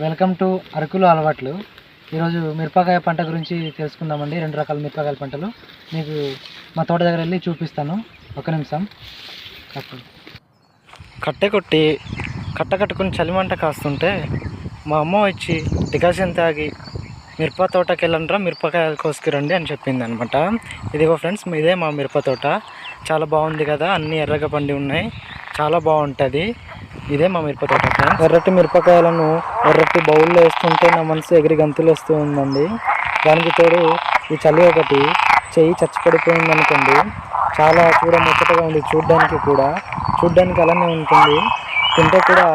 Welcome to అరకులు అలవాట్లు. ఈరోజు మిరపకాయ పంట గురించి తెలుసుకుందామండి. రెండు రకాల మిరపకాయల పంటలు. మీకు మా తోట దగ్గర వెళ్ళి చూపిస్తాను. ఒక నిమిషం. కట్టె. కొట్టి కట్ట కట్టుకుని చలిమంట కాస్తుంటే మా అమ్మ వచ్చి డికాషన్ తాగి మిరప తోటకి వెళ్ళండ్రా మిరపకాయలు కోసుకురండి అని చెప్పింది అనమాట ఇదిగో ఫ్రెండ్స్ ఇదే మా మిరప తోట. చాలా బాగుంది కదా అన్ని ఎర్రగా పండి ఉన్నాయి. చాలా బాగుంటుంది. ఇదే మా మిరప తోట ఎర్రటి మిరపకాయలను ఎర్రటి బౌల్లో వేస్తుంటే నా మనసు ఎగిరి గంతులు వస్తూ ఉందండి. దానికి తోడు ఈ చలి ఒకటి చెయ్యి చచ్చిపడిపోయింది అనుకోండి. చాలా చూడ ముచ్చటగా ఉంది చూడ్డానికి కూడా. చూడ్డానికి అలానే ఉంటుంది. తింటే కూడా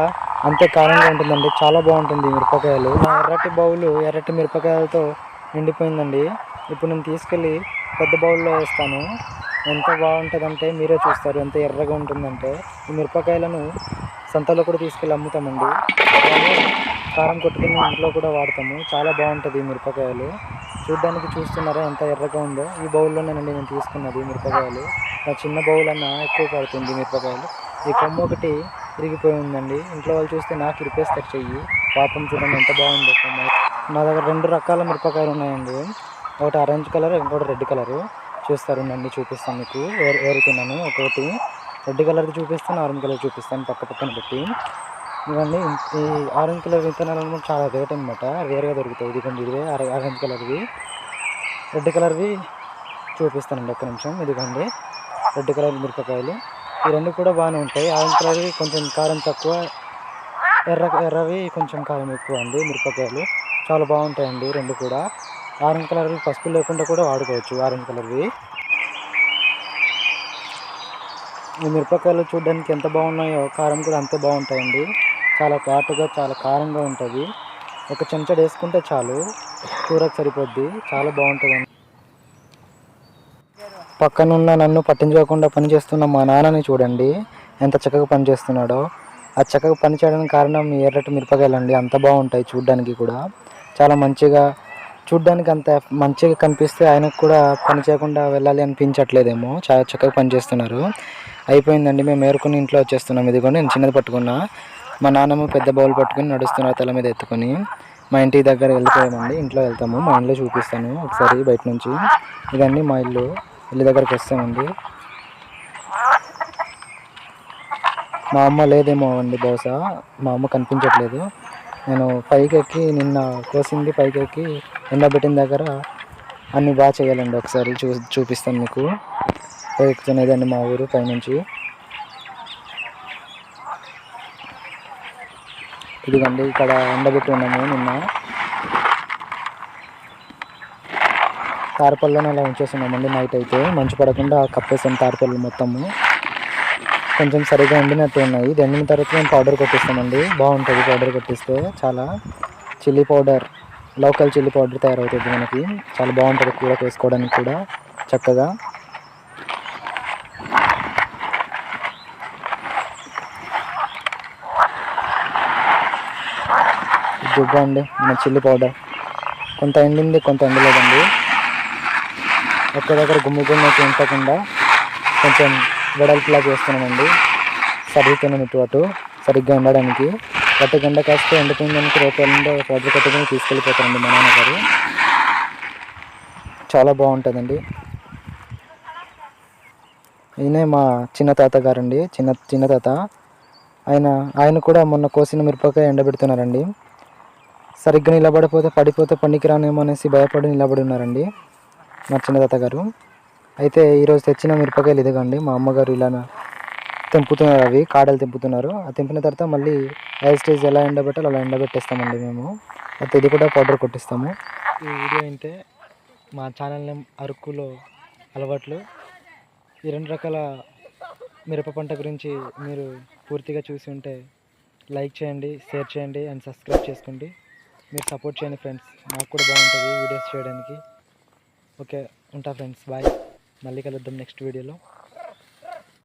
అంతే కారంగా ఉంటుందండి. చాలా బాగుంటుంది మిరపకాయలు. నా ఎర్రటి బౌలు ఎర్రటి మిరపకాయలతో నిండిపోయిందండి. ఇప్పుడు నేను తీసుకెళ్ళి పెద్ద బౌల్లో వేస్తాను. ఎంత బాగుంటుందంటే మీరే చూస్తారు. ఎంత ఎర్రగా ఉంటుందంటే ఈ మిరపకాయలను సంతలో కూడా తీసుకెళ్ళి అమ్ముతామండి. కారం కొట్టుకుని ఇంట్లో కూడా వాడతాము. చాలా బాగుంటుంది ఈ మిరపకాయలు. చూడ్డానికి చూస్తున్నారా ఎంత ఎర్రగా ఉందో? ఈ బౌల్లోనేనండి నేను తీసుకున్నది మిరపకాయలు. నా చిన్న బౌల్ అన్న ఎక్కువ పడుతుంది మిరపకాయలు. ఈ కొమ్మ ఒకటి ఇరిగిపోయి ఉందండి. ఇంట్లో వాళ్ళు చూస్తే నాకు ఇరిపేస్తారు చెయ్యి. పాపం చూడండి ఎంత బాగుందో కొమ్మ. నా దగ్గర రెండు రకాల మిరపకాయలు ఉన్నాయండి. ఒకటి ఆరెంజ్ కలర్ ఇంకోటి రెడ్ కలర్. చూస్తారు నండి చూపిస్తాను మీకు. ఏరు ఏరుతున్నాను ఒకటి రెడ్ కలర్ చూపిస్తాను ఆరెంజ్ కలర్ చూపిస్తాను పక్క పక్కన పెట్టి. ఇవన్నీ ఈ ఆరెంజ్ కలర్ విత్తనాలు కూడా చాలా రేట్ అనమాట రేర్గా దొరుకుతాయి. ఇదిగోండి ఇదివే ఆరెంజ్ కలర్వి. రెడ్ కలర్వి చూపిస్తానండి ఒక్క నిమిషం. ఇదిగోండి రెడ్ కలర్ మిరపకాయలు. ఈ రెండు కూడా బాగానే ఉంటాయి. ఆరెంజ్ కలర్వి కొంచెం కారం తక్కువ ఎర్ర ఎర్రవి కొంచెం కారం ఎక్కువ అండి మిరపకాయలు. చాలా బాగుంటాయండి రెండు కూడా. ఆరెంజ్ కలర్వి పసుపు లేకుండా కూడా వాడుకోవచ్చు ఆరెంజ్ కలర్వి. ఈ మిరపకాయలు చూడడానికి ఎంత బాగున్నాయో కారం కూడా అంతే బాగుంటాయండి. చాలా ఘాటుగా చాలా కారంగా ఉంటుంది. ఒక చెంచడు వేసుకుంటే చాలు. కూరకు సరిపోద్ది. చాలా బాగుంటుందండి. పక్కనున్న నన్ను పట్టించుకోకుండా పనిచేస్తున్న మా నాన్నని చూడండి. ఎంత చక్కగా పనిచేస్తున్నాడో ఆ చక్కగా పని చేయడానికి కారణం ఎర్రటి మిరపకాయలు అండి అంత బాగుంటాయి చూడడానికి కూడా. చాలా మంచిగా చూడ్డానికి అంత మంచిగా కనిపిస్తే ఆయనకు కూడా పని చేయకుండా వెళ్ళాలి అనిపించట్లేదేమో. చాలా చక్కగా పనిచేస్తున్నారు అయిపోయిందండి. మేము ఏరుకుని ఇంట్లో వచ్చేస్తున్నాం. ఇదిగోండి నేను చిన్నది పట్టుకున్నా. మా నాన్నమ్మ పెద్ద బౌల్ పట్టుకుని నడుస్తున్నారు తల మీద ఎత్తుకొని. మా ఇంటి దగ్గర వెళ్ళిపోయామండి. ఇంట్లో వెళ్తాము. మా ఇంట్లో చూపిస్తాను ఒకసారి బయట నుంచి. ఇదండి మా ఇల్లు. ఇల్లు దగ్గరికి వస్తామండి. మా అమ్మ లేదేమో అండి బహుశా. మా అమ్మ కనిపించట్లేదు. నేను పైకి ఎక్కి నిన్న కోసింది పైకి ఎక్కి ఎండబెట్టిన దగ్గర అన్నీ బాగా చేయాలండి. ఒకసారి చూ చూపిస్తాను మీకు. ఎక్కుతున్నదండి మా ఊరు పైనుంచి. ఇదిగండి ఇక్కడ ఎండబెట్టి ఉన్నాము నిన్న. తారపల్లోనే అలా ఉంచేస్తున్నామండి నైట్ అయితే. మంచు పడకుండా కప్పేసాం తారపల్లి మొత్తము. కొంచెం సరిగా ఎండినట్టు ఉన్నాయి. ఇది ఎండిన తర్వాత మేము పౌడర్ కొట్టిస్తామండి. బాగుంటుంది పౌడర్ కొట్టిస్తే చాలా. Chilli powder local chilli powder తయారవుతుంది మనకి. చాలా బాగుంటుంది కూర వేసుకోవడానికి కూడా చక్కగా. దుబ్బ అండి. మన చిల్లీ పౌడర్ కొంత ఎండింది కొంత ఎండలేదండి. ఒక్క దగ్గర గుమ్మి గుమ్మకి ఉంచకుండా కొంచెం వెడల్పులా చేస్తున్నానండి. సరిగ్గా ఇటు అటు సరిగ్గా ఉండడానికి. గట్టి గంట కాస్తే ఎండిపోయిందానికి రూపాయలుండే ఎల్లుండో పౌడర్ కట్టుకుని తీసుకెళ్ళిపోతారండి మా నాన్నగారు చాలా బాగుంటుందండి. ఈయనే మా చిన్న తాత గారండి. చిన్న చిన్న తాత. ఆయన ఆయన కూడా మొన్న కోసిన మిరపకాయ ఎండబెడుతున్నారండి. సరిగ్గా నిలబడిపోతే పడిపోతే పనికి రానేమో అనేసి భయపడి నిలబడి ఉన్నారండి మా చిన్న తాతగారు అయితే ఈరోజు తెచ్చిన మిరపకాయలు ఇదిగండి మా అమ్మగారు ఇలా తెంపుతున్నారు అవి కాడలు తెంపుతున్నారు. ఆ తెంపిన తర్వాత మళ్ళీ యాజ్ స్టేజ్ ఎలా ఎండబెట్టాలో అలా ఎండబెట్టేస్తామండి మేము. అయితే ఇది కూడా పౌడర్ కొట్టిస్తాము. ఈ వీడియో అంటే మా ఛానల్ నేమ్ అరకులో అలవాట్లు. ఈ రెండు రకాల మిరప పంట గురించి మీరు పూర్తిగా చూసి ఉంటే లైక్ చేయండి షేర్ చేయండి అండ్ సబ్స్క్రైబ్ చేసుకోండి. మీరు సపోర్ట్ చేయండి ఫ్రెండ్స్ నాకు కూడా బాగుంటుంది వీడియోస్ చేయడానికి. ఓకే ఉంటా ఫ్రెండ్స్ బాయ్ మళ్ళీ కలుద్దాం నెక్స్ట్ వీడియోలో